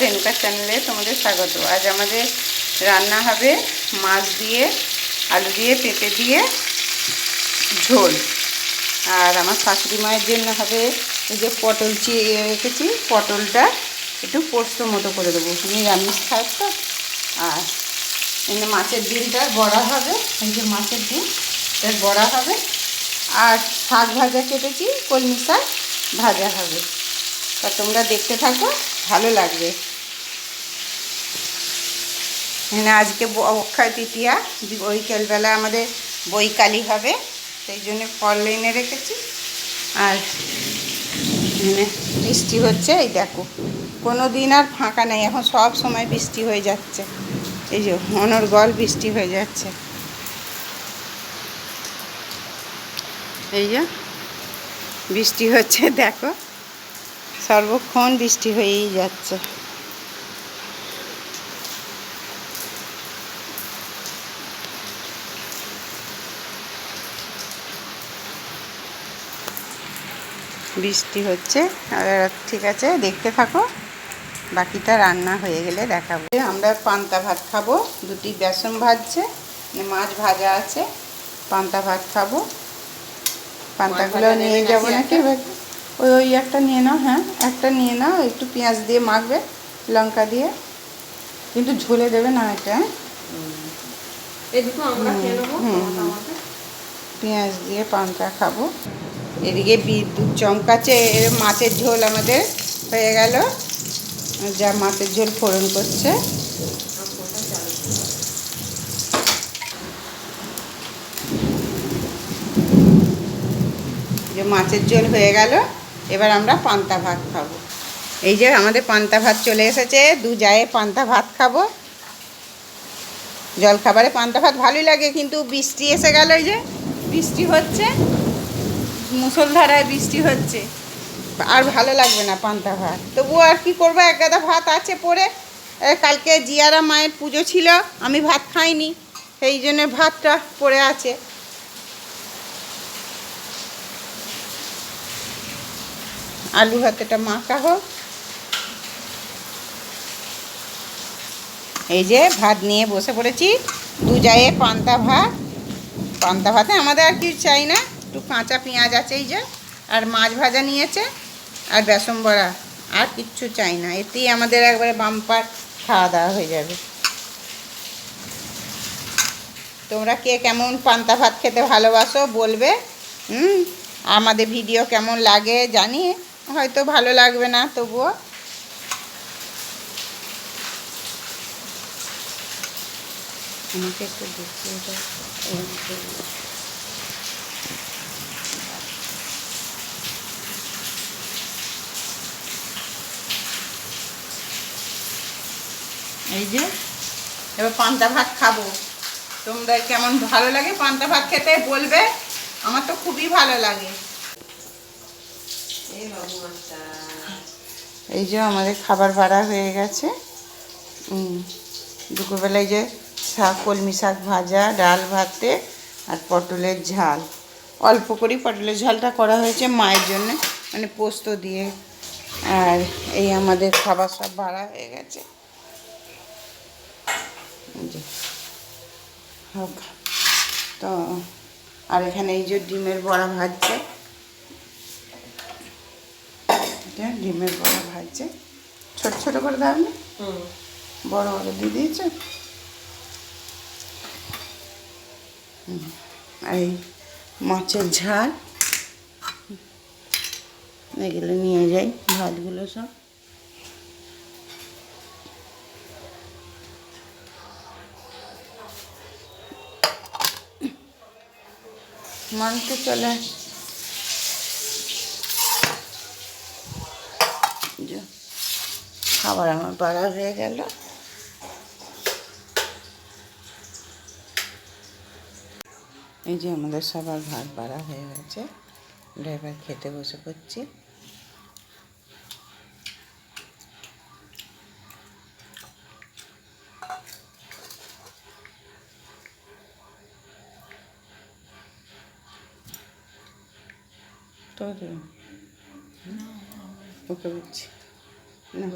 রেণুকার চ্যানেলে তোমাদের স্বাগত। আজ আমাদের রান্না হবে মাছ দিয়ে, আলু দিয়ে, পেঁপে দিয়ে ঝোল। আর আমার শাশুড়ি মায়ের জন্য হবে এই যে পটল চিয়ে রেখেছি। পটলটা একটু পোস্ত মতো করে দেবো। নিরামিষ খায় তো? আর এখানে মাছের ডিমটা বড়া হবে। এই যে মাছের ডিম, এর বড়া হবে। আর শাক ভাজা কেটেছি, কলমি শাক ভাজা হবে। তা তোমরা দেখতে থাকো, ভালো লাগবে। এখানে আজকে অক্ষয় তৃতীয়া বৈকালবেলা আমাদের বৈকালি হবে, সেই জন্য ফল এনে রেখেছি। আর মানে বৃষ্টি হচ্ছে, এই দেখো। কোনো দিন আর ফাঁকা নেই, এখন সব সময় বৃষ্টি হয়ে যাচ্ছে। এই যে অনর্গল বৃষ্টি হয়ে যাচ্ছে। এই যে বৃষ্টি হচ্ছে, দেখো। সর্বক্ষণ বৃষ্টি হয়েই যাচ্ছে। বৃষ্টি হচ্ছে। আর ঠিক আছে দেখতে থাকো। বাকিটা রান্না হয়ে গেলে দেখাবো। আমরা পান্তা ভাত খাব। দুটি বেসন ভাজছে। মাছ ভাজা আছে। পান্তা ভাত খাব। পান্তাগুলো নিয়ে যাব নাকি? ওই ওই একটা নিয়ে নাও হ্যাঁ। একটা নিয়ে নাও একটু পেঁয়াজ দিয়ে মাখবে লঙ্কা দিয়ে। কিন্তু ঝোলে দেবে না এটা হ্যাঁ? পেঁয়াজ দিয়ে পান্তা খাব। এদিকে বিদ্যুৎ চমকাচ্ছে, এর মাছের ঝোল আমাদের হয়ে গেল। যা মাছের ঝোল ফোড়ন করছে। যে মাছের ঝোল হয়ে গেল, এবার আমরা পান্তা ভাত খাব। এই যে আমাদের পান্তা ভাত চলে এসেছে, দু জায়ে পান্তা ভাত খাব। জলখাবারে পান্তা ভাত ভালোই লাগে, কিন্তু বৃষ্টি এসে গেল এই যে, বৃষ্টি হচ্ছে। মুসলধারায় বৃষ্টি হচ্ছে। আর ভালো লাগবে না পান্তা ভাত। তবুও আর কি করব এক গাদা ভাত আছে এ, কালকে জিয়ারা মায়ের পুজো ছিল আমি ভাত খাইনি। সেই জন্য ভাতটা পড়ে আছে। আলু ভাতেটা মাখা হোক এই যে ভাত নিয়ে বসে পড়েছি। দু জায়ে পান্তা ভাত। পান্তা ভাতে আমাদের আর কিছু চাই না? একটু কাঁচা পেঁয়াজ আছে এই যে, আর মাছ ভাজা নিয়েছে, আর বেসন বড়া, আর কিচ্ছু চাই না। এতেই আমাদের একবারে বাম্পার খাওয়া দাওয়া হয়ে যাবে। তোমরা কে কেমন পান্তা ভাত খেতে ভালোবাসো বলবে, হুম? আমাদের ভিডিও কেমন লাগে জানি, হয়তো ভালো লাগবে না, তবুও। আমাকে একটু দাও। এই যে। এবার পান্তা ভাত খাব। তোমরা কেমন ভালো লাগে পান্তা ভাত খেতে বলবে? আমার তো খুবই ভালো লাগে। এই আচ্ছা। যে আমাদের খাবার ভাড়া হয়ে গেছে। দুপুরবেলায় যে শাক কলমি শাক ভাজা ডাল ভাতে আর পটলের ঝাল। অল্প করেই পটলের ঝালটা করা হয়েছে মায়ের জন্য মানে পোস্ত দিয়ে। আর এই আমাদের খাবার সব ভাড়া হয়ে গেছে। যে, হোক তো আর এখানে এই যে ডিমের বড়া ভাজছে। এটা ডিমের বড়া ভাজছে। ছোট ছোট করে দাও না। বড় বড় দিয়ে দিয়েছে? আর এই মাছের ঝাল। এগুলো নিয়ে যাই ভাতগুলো সব। মানতে চলে। খাবার আমার বাড়া হয়ে গেল। এই যে আমাদের সবার ভাত বাড়া হয়ে গেছে। ড্রাইভার খেতে বসে পড়ছি। তো ওকে বুঝছি না